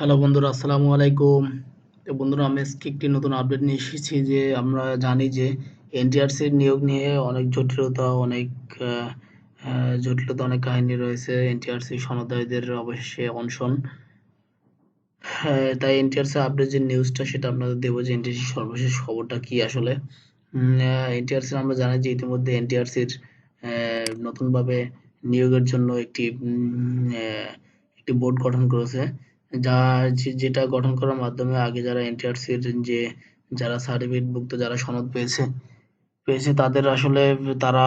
Hello বন্ধুরা আসসালামু আলাইকুম। তো বন্ধুরা আমি আজকে একটি নতুন আপডেট নিয়ে এসেছি যে আমরা জানি যে এনটিআরসির নিয়োগ নিয়ে অনেক জটিলতা অনেক জটিলতা অনেক কাহিনী রয়েছে এনটিআরসি সনদায়ীদের অবশেষে অনশন। হ্যাঁ, তাই এনটিআরসি আপডেট যে নিউজটা সেটা আপনাদের দেবো যে এনটিআরসি সর্বশেষ খবরটা কি আসলে। এনটিআরসি আমরা জানি যে ইতিমধ্যে এনটিআরসির নতুনভাবে নিয়োগের জন্য একটি একটি বোর্ড গঠন করেছে। যেটা গঠন করার মাধ্যমে আগে যারা এনটিআরসির যে, যারা সার্টিফিকেটভুক্ত যারা সনদ পেয়েছে পেয়েছে, তাদের আসলে তারা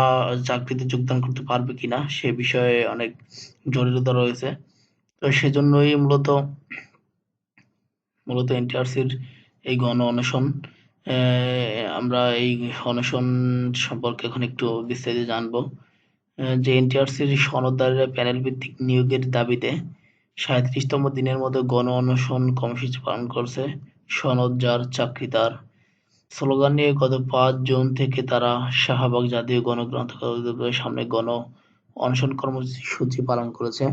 চাকরিতে যোগদান করতে পারবে কিনা সে বিষয়ে অনেক জটিলতা রয়েছে। তো সেজন্যই মূলত মূলত এনটিআরসির এই গণ অনশন আমরা এই অনশন সম্পর্কে এখন একটু বিস্তারিত জানব। যে এনটিআরসির সনদদাররা প্যানেল ভিত্তিক নিয়োগের দাবিতে সাঁইত্রিশতম দিনের মতো গণ অনশন কর্মসূচি পালন করছে সনদ যার চাকরি তার। স্লোগান নিয়ে গত পাঁচ জুন থেকে তারা শাহবাগ জাতীয় অধিদপ্তরের সামনে গণ অনশন কর্মসূচি পালন করেছে।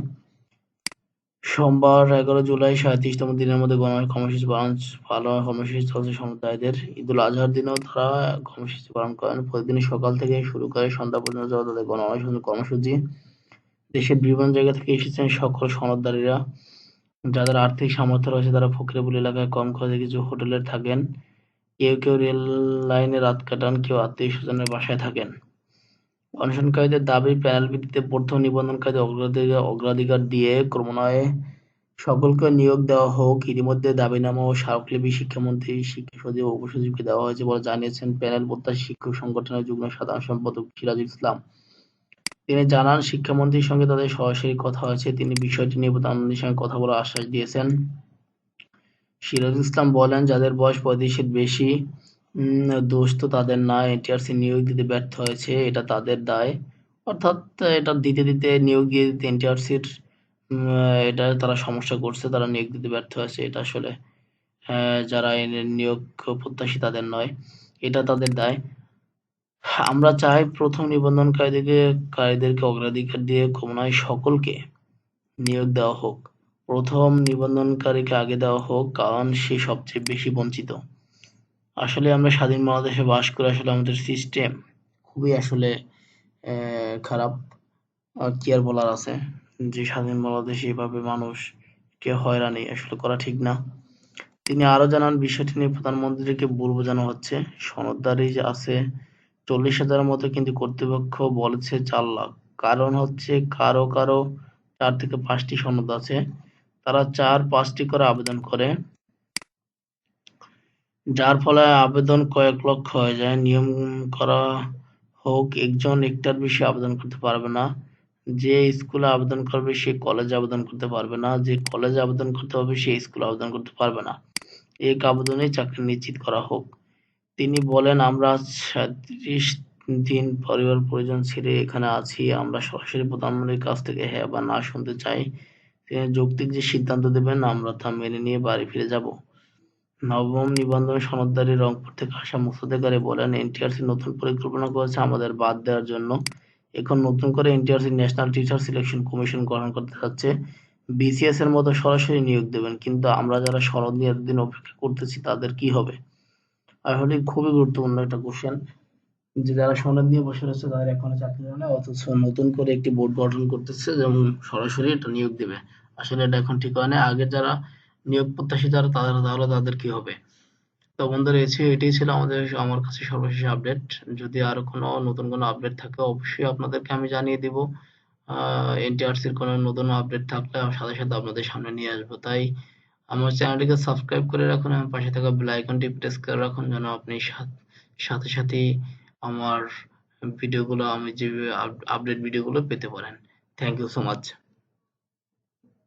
সোমবার এগারো জুলাই সাঁইত্রিশতম দিনের মধ্যে গণ কর্মসূচি পালন পালন কর্মসূচি চলছে সমুদায়দের। ঈদুল আজহার দিনেও তারা কর্মসূচি পালন করেন। প্রতিদিন সকাল থেকে শুরু করে সন্ধ্যা পর্যন্ত তাদের গণ অনশন কর্মসূচি। দেশের বিভিন্ন জায়গা থেকে এসেছেন সকল সনদদারীরা। যাদের আর্থিক সামর্থ্য রয়েছে, তারা ফকিরাপুর এলাকায় কম খরচে কিছু হোটেলে থাকেন। কেউ কেউ রেল লাইনে রাত কাটান, কেউ আত্মীয় স্বজনের বাসায় থাকেন। অনশনকারীদের দাবি, প্যানেল ভিত্তিতে প্রথম নিবন্ধনকারীদের অগ্রাধিকার অগ্রাধিকার দিয়ে ক্রমান্বয়ে সকলকে নিয়োগ দেওয়া হোক, ইতিমধ্যে দাবিনামা ও স্মারকলিপি শিক্ষামন্ত্রী শিক্ষা সচিব ও উপসচিবকে দেওয়া হয়েছে বলে জানিয়েছেন প্যানেল প্রত্যাশী শিক্ষক সংগঠনের যুগ্ম সাধারণ সম্পাদক সিরাজুল ইসলাম। তিনি জানান শিক্ষামন্ত্রীর সঙ্গে তাদের সরাসরি কথা হয়েছে। তিনি বিষয়টি নিয়ে প্রধানমন্ত্রীর সঙ্গে কথা বলার আশ্বাস দিয়েছেন। সিরাজুল ইসলাম বলেন যাদের বয়স পঁয়ত্রিশের বেশি দোষ তো তাদের না। এনটিআরসি নিয়োগ দিতে ব্যর্থ হয়েছে এটা তাদের দায়। অর্থাৎ এটা দিতে দিতে নিয়োগ দিয়ে দিতে এনটিআরসির এটা তারা সমস্যা করছে তারা নিয়োগ দিতে ব্যর্থ হয়েছে। এটা আসলে আহ, যারা নিয়োগ প্রত্যাশী তাদের নয় এটা তাদের দায়। আমরা চাই প্রথম নিবন্ধনকারীদেরকে, কারীদেরকে অগ্রাধিকার দিয়ে ক্রমান্বয়ে সকলকে নিয়োগ দেওয়া হোক। প্রথম নিবন্ধনকারীকে আগে দেওয়া হোক, কারণ সে সবচেয়ে বেশি বঞ্চিত। আসলে আমরা স্বাধীন বাংলাদেশে বাস করে আসলে আমাদের সিস্টেম খুবই আসলে খারাপ। আর কি আর বলার আছে? যে স্বাধীন বাংলাদেশে এভাবে মানুষকে হয়রানি আসলে করা ঠিক না। তিনি আরও জানান, বিষয়টি নিয়ে প্রধানমন্ত্রীকে ভুল বোঝানো হচ্ছে। সনদদারি আছে চল্লিশ হাজারের মতো কিন্তু কর্তৃপক্ষ বলেছে চার লাখ। কারণ হচ্ছে কারও কারও চার থেকে পাঁচটি সনদ আছে। তারা চার, পাঁচটি করে আবেদন করে। যার ফলে আবেদন কয়েক লক্ষ হয়ে যায়। নিয়ম করা হোক, একজন একটার বেশি আবেদন করতে পারবে না। যে স্কুলে আবেদন করবে, সে কলেজে আবেদন করতে পারবে না। যে কলেজে আবেদন করতে হবে, সে স্কুলে আবেদন করতে পারবে না। এক আবেদনে চাকরি নিশ্চিত করা হোক। তিনি বলেন, আমরা সাঁত্রিশ দিন পরিবার পরিজন ছেড়ে এখানে আছি। আমরা সরাসরি প্রধানমন্ত্রীর কাছ থেকে হ্যাঁ বা না শুনতে চাই। তিনি যৌক্তিক যে সিদ্ধান্ত দেবেন, আমরা তা মেনে নিয়ে বাড়ি ফিরে যাব। নবম নিবন্ধন সনদদারি রংপুর থেকে আসা মুস্তফাকারী বলেন, এনটিআরসি নতুন পরিকল্পনা করেছে আমাদের বাদ দেওয়ার জন্য। এখন নতুন করে NTRC national teacher selection commission গঠন করতে যাচ্ছে। বিসিএস এর মতো সরাসরি নিয়োগ দেবেন। কিন্তু আমরা যারা সনদ নিয়ে এতদিন অপেক্ষা করতেছি, তাদের কি হবে? আসলে খুবই গুরুত্বপূর্ণ একটা কোশ্চেন যে যারা সনদ নিয়ে বসে রয়েছে তাদের এখনও চাকরি হয় না, অথচ নতুন করে একটি বোর্ড গঠন করতেছে, যেমন সরাসরি এটা নিয়োগ দেবে। আসলে এটা এখন ঠিক হয় না। আগে যারা নিয়োগ প্রত্যাশী যারা তাদের তাহলে তাদের কি হবে? তো বন্ধুরা এসে এটাই ছিল আমাদের আমার কাছে সর্বশেষ আপডেট যদি আর কোনো নতুন কোনো আপডেট থাকে, অবশ্যই আপনাদেরকে আমি জানিয়ে দিব। এনটিআরসির কোনো নতুন আপডেট থাকলে, সাথে সাথে আপনাদের সামনে নিয়ে আসব। তাই আমার চ্যানেলটিকে সাবস্ক্রাইব করে রাখুন এবং পাশে থাকা বেল আইকনটি প্রেস করে রাখুন যেন আপনি সাথে সাথে আমার ভিডিওগুলো আমি যে আপডেট ভিডিওগুলো পেতে পারেন। Thank you so much